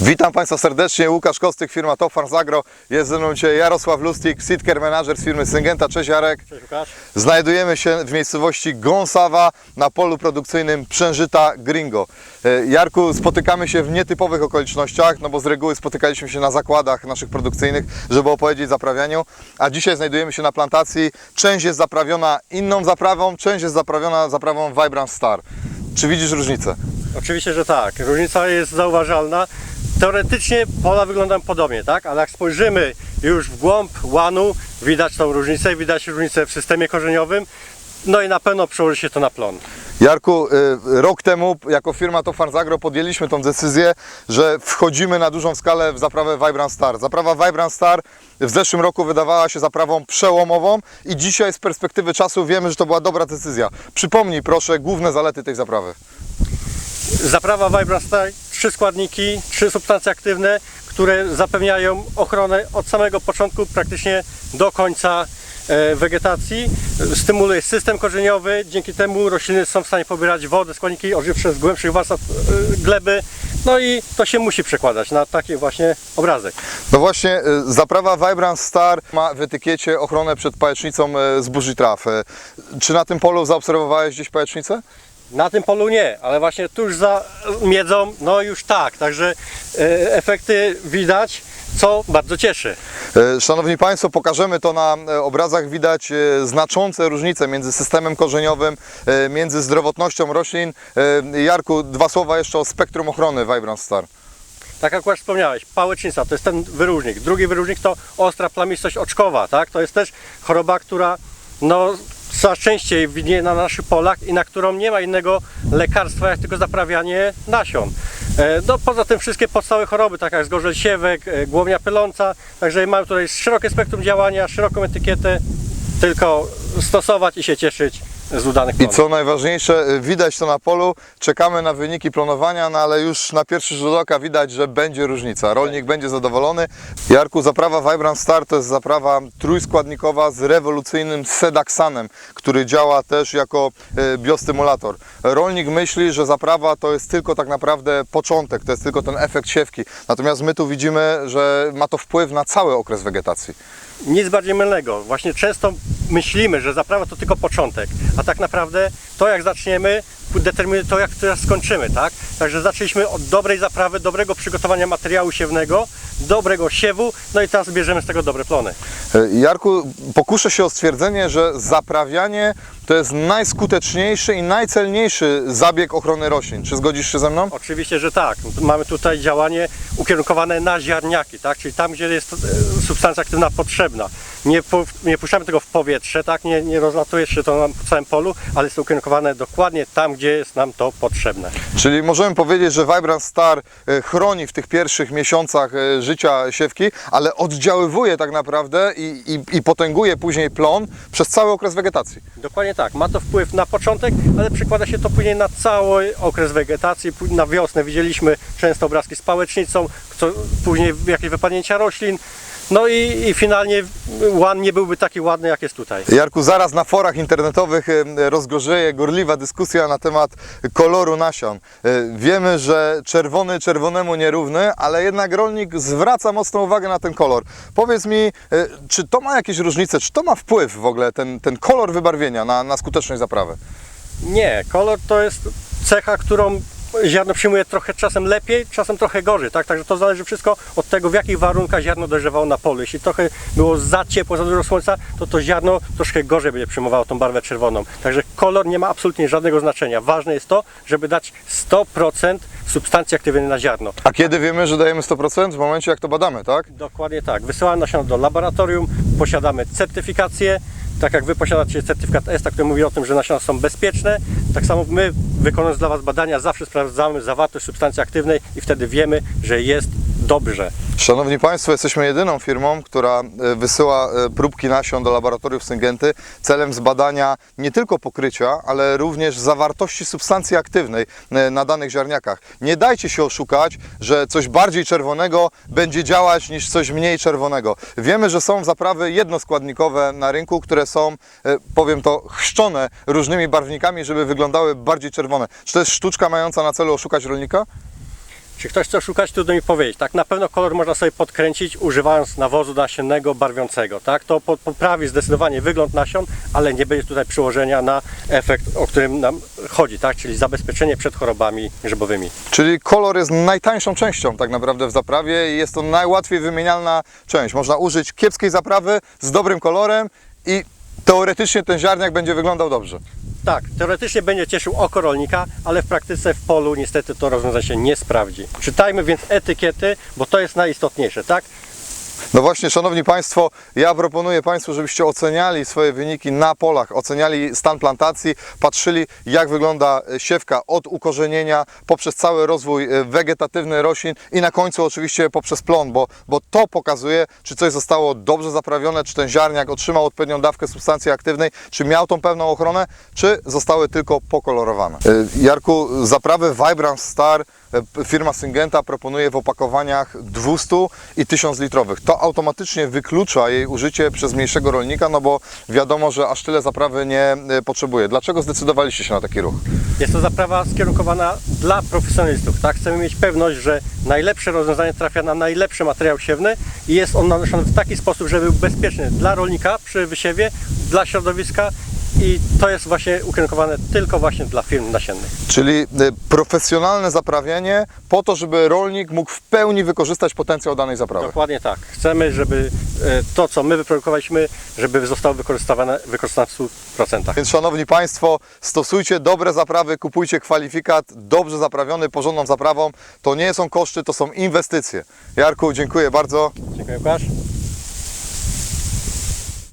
Witam Państwa serdecznie, Łukasz Kostyk, firma Top Farms Agro. Jest ze mną dzisiaj Jarosław Lustig, Seedcare Manager z firmy Syngenta. Cześć Jarek. Cześć Łukasz. Znajdujemy się w miejscowości Gąsawa na polu produkcyjnym Przężyta Gringo. E, Jarku, spotykamy się w nietypowych okolicznościach, no bo z reguły spotykaliśmy się na zakładach naszych produkcyjnych, żeby opowiedzieć o zaprawianiu, a dzisiaj znajdujemy się na plantacji. Część jest zaprawiona inną zaprawą, część jest zaprawiona zaprawą Vibrant Star. Czy widzisz różnicę? Oczywiście, że tak. Różnica jest zauważalna. Teoretycznie pola wyglądają podobnie, tak? Ale jak spojrzymy już w głąb łanu, widać tą różnicę, widać różnicę w systemie korzeniowym. No i na pewno przełoży się to na plon. Jarku, y, rok temu jako firma Top Farms Agro podjęliśmy tą decyzję, że wchodzimy na dużą skalę w zaprawę Vibrant Star. Zaprawa Vibrant Star w zeszłym roku wydawała się zaprawą przełomową i dzisiaj z perspektywy czasu wiemy, że to była dobra decyzja. Przypomnij proszę główne zalety tej zaprawy. Zaprawa Vibrastar, trzy składniki, trzy substancje aktywne, które zapewniają ochronę od samego początku praktycznie do końca e, wegetacji. Stymuluje system korzeniowy, dzięki temu rośliny są w stanie pobierać wodę, składniki odżywcze z głębszych warstw e, gleby. No i to się musi przekładać na taki właśnie obrazek. No właśnie, y, zaprawa Vibrant Star ma w etykiecie ochronę przed pajecznicą y, zbóż i traw. Czy na tym polu zaobserwowałeś gdzieś pajecznicę? Na tym polu nie, ale właśnie tuż za miedzą, no już tak. Także e, efekty widać, co bardzo cieszy. E, Szanowni Państwo, pokażemy to na e, obrazach. Widać e, znaczące różnice między systemem korzeniowym, e, między zdrowotnością roślin. E, Jarku, dwa słowa jeszcze o spektrum ochrony Vibrant Star. Tak jak już wspomniałeś, pałecznica to jest ten wyróżnik. Drugi wyróżnik to ostra plamistość oczkowa, tak? To jest też choroba, która no coraz częściej widnieje na naszych polach i na którą nie ma innego lekarstwa, jak tylko zaprawianie nasion. E, No, poza tym wszystkie podstawowe choroby, tak jak zgorzel siewek, e, głownia pyląca, także mamy tutaj szerokie spektrum działania, szeroką etykietę, tylko stosować i się cieszyć z udanych I plonów. co najważniejsze, e, widać to na polu. Czekamy na wyniki plonowania, no ale już na pierwszy rzut oka widać, że będzie różnica. Rolnik będzie zadowolony. Jarku, zaprawa Vibrant Star to jest zaprawa trójskładnikowa z rewolucyjnym sedaksanem, który działa też jako e, biostymulator. Rolnik myśli, że zaprawa to jest tylko tak naprawdę początek, to jest tylko ten efekt siewki. Natomiast my tu widzimy, że ma to wpływ na cały okres wegetacji. nic bardziej mylnego. Właśnie często myślimy, że zaprawa to tylko początek, a tak naprawdę to jak zaczniemy determinuje to jak teraz skończymy, tak? Także zaczęliśmy od dobrej zaprawy, dobrego przygotowania materiału siewnego, dobrego siewu, no i teraz bierzemy z tego dobre plony. E, Jarku, pokuszę się o stwierdzenie, że zaprawianie to jest najskuteczniejszy i najcelniejszy zabieg ochrony roślin. Czy zgodzisz się ze mną? Oczywiście, że tak. Mamy tutaj działanie ukierunkowane na ziarniaki, tak? Czyli tam, gdzie jest e, substancja aktywna potrzebna. Nie, nie puszczamy tego w powietrze, tak? Nie, nie rozlatuje się to nam po całym polu, ale jest to ukierunkowane dokładnie tam, gdzie jest nam to potrzebne. Czyli możemy powiedzieć, że Vibrant Star e, chroni w tych pierwszych miesiącach życia siewki, ale oddziaływuje tak naprawdę i, i, i potęguje później plon przez cały okres wegetacji. Dokładnie tak. Ma to wpływ na początek, ale przekłada się to później na cały okres wegetacji. Na wiosnę widzieliśmy często obrazki z pałecznicą, co, później jakieś wypadnięcia roślin. No i, i finalnie łan nie byłby taki ładny, jak jest tutaj. Jarku, zaraz na forach internetowych rozgorzeje gorliwa dyskusja na temat koloru nasion. E, Wiemy, że czerwony czerwonemu nierówny, ale jednak rolnik zwraca mocną uwagę na ten kolor. Powiedz mi, e, czy to ma jakieś różnice, czy to ma wpływ w ogóle, ten, ten kolor wybarwienia na, na skuteczność zaprawy? Nie, kolor to jest cecha, którą ziarno przyjmuje trochę czasem lepiej, czasem trochę gorzej, tak? Także to zależy wszystko od tego, w jakich warunkach ziarno dojrzewało na polu. Jeśli trochę było za ciepło, za dużo słońca, to to ziarno troszkę gorzej będzie przyjmowało tą barwę czerwoną. Także kolor nie ma absolutnie żadnego znaczenia. Ważne jest to, żeby dać 100% substancji aktywnej na ziarno. A kiedy wiemy, że dajemy 100%? W momencie, jak to badamy, tak? Dokładnie tak. Wysyłamy nasiona do laboratorium, posiadamy certyfikację. Tak jak Wy posiadacie certyfikat ESTA, który mówi o tym, że nasiona są bezpieczne, tak samo my wykonując dla Was badania zawsze sprawdzamy zawartość substancji aktywnej i wtedy wiemy, że jest dobrze. Szanowni Państwo, jesteśmy jedyną firmą, która e, wysyła e, próbki nasion do laboratoriów Syngenty celem zbadania nie tylko pokrycia, ale również zawartości substancji aktywnej e, na danych ziarniakach. Nie dajcie się oszukać, że coś bardziej czerwonego będzie działać niż coś mniej czerwonego. Wiemy, że są zaprawy jednoskładnikowe na rynku, które są, powiem to, chrzczone różnymi barwnikami, żeby wyglądały bardziej czerwone. Czy to jest sztuczka mająca na celu oszukać rolnika? Czy ktoś chce szukać, trudno mi powiedzieć. Tak, na pewno kolor można sobie podkręcić używając nawozu nasiennego barwiącego. Tak, to po- poprawi zdecydowanie wygląd nasion, ale nie będzie tutaj przyłożenia na efekt, o którym nam chodzi, tak, czyli zabezpieczenie przed chorobami grzybowymi. Czyli kolor jest najtańszą częścią tak naprawdę w zaprawie i jest to najłatwiej wymienialna część. Można użyć kiepskiej zaprawy z dobrym kolorem i teoretycznie ten ziarniak będzie wyglądał dobrze. Tak, teoretycznie będzie cieszył oko rolnika, ale w praktyce w polu niestety to rozwiązanie się nie sprawdzi. Czytajmy więc etykiety, bo to jest najistotniejsze, tak? No właśnie, Szanowni Państwo, ja proponuję Państwu, żebyście oceniali swoje wyniki na polach, oceniali stan plantacji, patrzyli jak wygląda e, siewka od ukorzenienia poprzez cały rozwój e, wegetatywny roślin i na końcu oczywiście poprzez plon, bo, bo to pokazuje, czy coś zostało dobrze zaprawione, czy ten ziarniak otrzymał odpowiednią dawkę substancji aktywnej, czy miał tą pewną ochronę, czy zostały tylko pokolorowane. E, Jarku, zaprawę Vibrant Star firma Syngenta proponuje w opakowaniach 200 i 1000 litrowych. To automatycznie wyklucza jej użycie przez mniejszego rolnika, no bo wiadomo, że aż tyle zaprawy nie e, potrzebuje. Dlaczego zdecydowaliście się na taki ruch? Jest to zaprawa skierunkowana dla profesjonalistów. Tak? Chcemy mieć pewność, że najlepsze rozwiązanie trafia na najlepszy materiał siewny i jest on nanoszony w taki sposób, żeby był bezpieczny dla rolnika przy wysiewie, dla środowiska i to jest właśnie ukierunkowane tylko właśnie dla firm nasiennych. Czyli e, profesjonalne zaprawienie po to, żeby rolnik mógł w pełni wykorzystać potencjał danej zaprawy. Dokładnie tak. Chcemy, żeby e, to, co my wyprodukowaliśmy, żeby zostało wykorzystywane, wykorzystane w 100%. Więc szanowni Państwo, stosujcie dobre zaprawy, kupujcie kwalifikat dobrze zaprawiony, porządną zaprawą. To nie są koszty, to są inwestycje. Jarku, dziękuję bardzo. Dziękuję Łukasz.